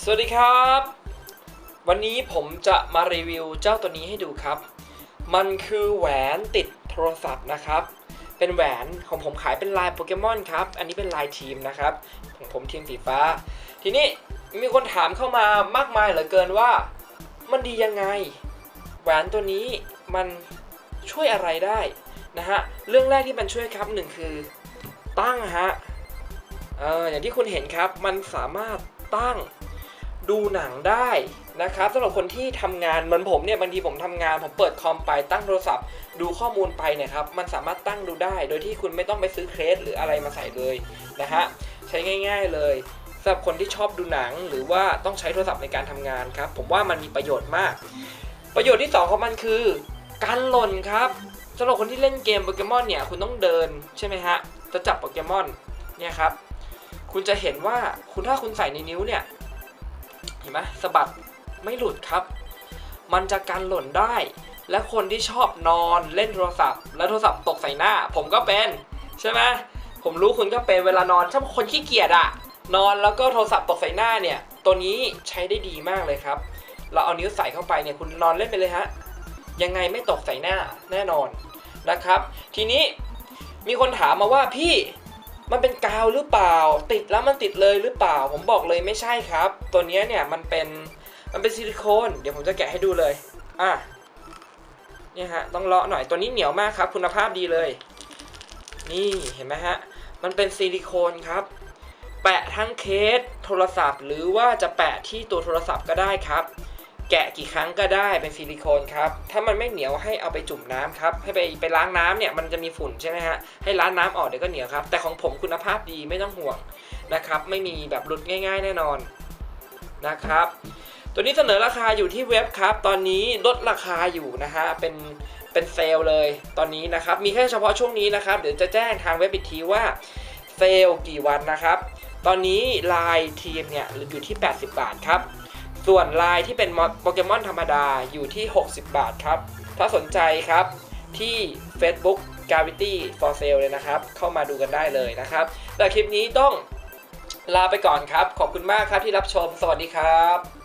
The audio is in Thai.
สวัสดีครับ วันนี้ผมจะมารีวิวเจ้าตัวนี้ให้ดูครับ มันคือแหวนติดโทรศัพท์นะครับ เป็นแหวนของผมขายเป็นลายโปเกมอนครับ อันนี้เป็นลายทีมนะครับของผมทีมสีฟ้า ทีนี้มีคนถามเข้ามามากมายเหลือเกินว่า มันดียังไง แหวนตัวนี้มันช่วยอะไรได้นะฮะ เรื่องแรกที่มันช่วยครับหนึ่งคือตั้งฮะ เอออย่างที่คุณเห็นครับ มันสามารถตั้ง ดูหนังได้นะครับสำหรับคนที่ทำงานเหมือนผมเนี่ยบางทีผมทำงานผมเปิดคอมไปตั้งโทรศัพท์ ดูข้อมูลไปเนี่ยครับมันสามารถตั้งดูได้ โดยที่คุณไม่ต้องไปซื้อเคสหรืออะไรมาใส่เลยนะฮะใช้ง่าย ๆเลยสำหรับคนที่ชอบดูหนังหรือว่าต้องใช้โทรศัพท์ในการทำงานครับ ผมว่ามันมีประโยชน์มาก ประโยชน์ที่สองของมันคือ การหล่นครับสำหรับคนที่เล่นเกมโปเกมอนเนี่ยคุณต้องเดินใช่ไหมฮะจะจับโปเกมอนเนี่ยครับคุณจะเห็นว่าคุณถ้าคุณใส่ในนิ้วเนี่ย เห็นไหมสะบัดไม่หลุดครับ มันจะกันหล่นได้ และคนที่ชอบนอนเล่นโทรศัพท์ แล้วโทรศัพท์ตกใส่หน้า ผมก็เป็น ใช่ไหมผมรู้คุณก็เป็นเวลานอนถ้าคนขี้เกียจอะนอนแล้วก็โทรศัพท์ตกใส่หน้าเนี่ย ตัวนี้ใช้ได้ดีมากเลยครับ เราเอานิ้วใส่เข้าไปเนี่ยคุณนอนเล่นไปเลยฮะยังไงไม่ตกใส่หน้าแน่นอนนะครับ ทีนี้มีคนถามมาว่าพี่ มันเป็นกาวหรือเปล่า ติดแล้วมันติดเลยหรือเปล่า ผมบอกเลยไม่ใช่ครับ ตัวนี้เนี่ยมันเป็นมันเป็นซิลิโคน เดี๋ยวผมจะแกะให้ดูเลย อะเนี่ยฮะต้องเลาะหน่อยตัวนี้เหนียวมากครับ คุณภาพดีเลย นี่เห็นไหมฮะมันเป็นซิลิโคนครับ แปะทั้งเคสโทรศัพท์ หรือว่าจะแปะที่ตัวโทรศัพท์ก็ได้ครับ แกะกี่ครั้งก็ได้เป็นซิลิโคนครับ ถ้ามันไม่เหนียวให้เอาไปจุ่มน้ำครับ ให้ไปไปล้างน้ำเนี่ยมันจะมีฝุ่นใช่ไหมฮะ ให้ล้างน้ำออกเดี๋ยวก็เหนียวครับ แต่ของผมคุณภาพดีไม่ต้องห่วงนะครับ ไม่มีแบบหลุดง่าย ๆ แน่นอนนะครับ ตัวนี้เสนอราคาอยู่ที่เว็บครับ ตอนนี้ลดราคาอยู่นะฮะ เป็นเป็นเซลเลยตอนนี้นะครับ มีแค่เฉพาะช่วงนี้นะครับ เดี๋ยวจะแจ้งทางเว็บอีกทีว่าเซลกี่วันนะครับ ตอนนี้ลายทีมเนี่ยอยู่ที่ 80 บาทครับ ส่วนลายที่เป็นโปเกมอนธรรมดาอยู่ที่ 60 บาทครับ ถ้าสนใจครับที่ Facebook Gravity for Sale เลยนะครับ เข้ามาดูกันได้เลยนะครับ แต่คลิปนี้ต้องลาไปก่อนครับ ขอบคุณมากครับที่รับชม สวัสดีครับ